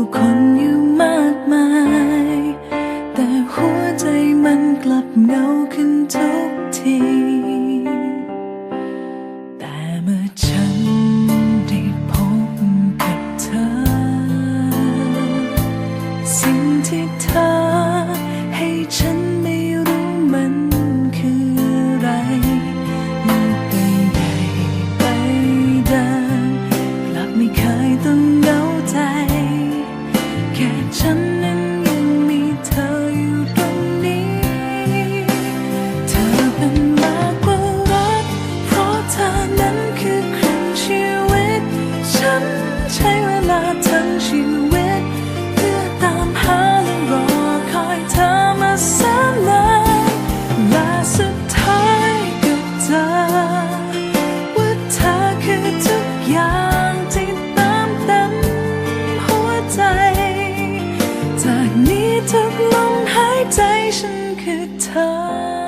ผู้คนอยู่มากมาย ใจ จากนี้ทุกลมหายใจฉันคือเธอ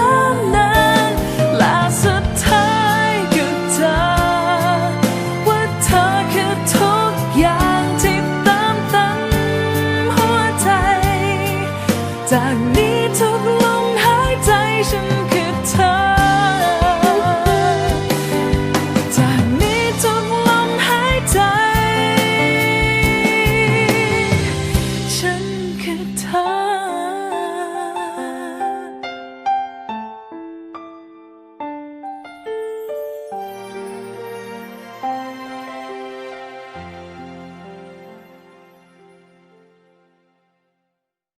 จากนี้ทุกลมหายใจฉัน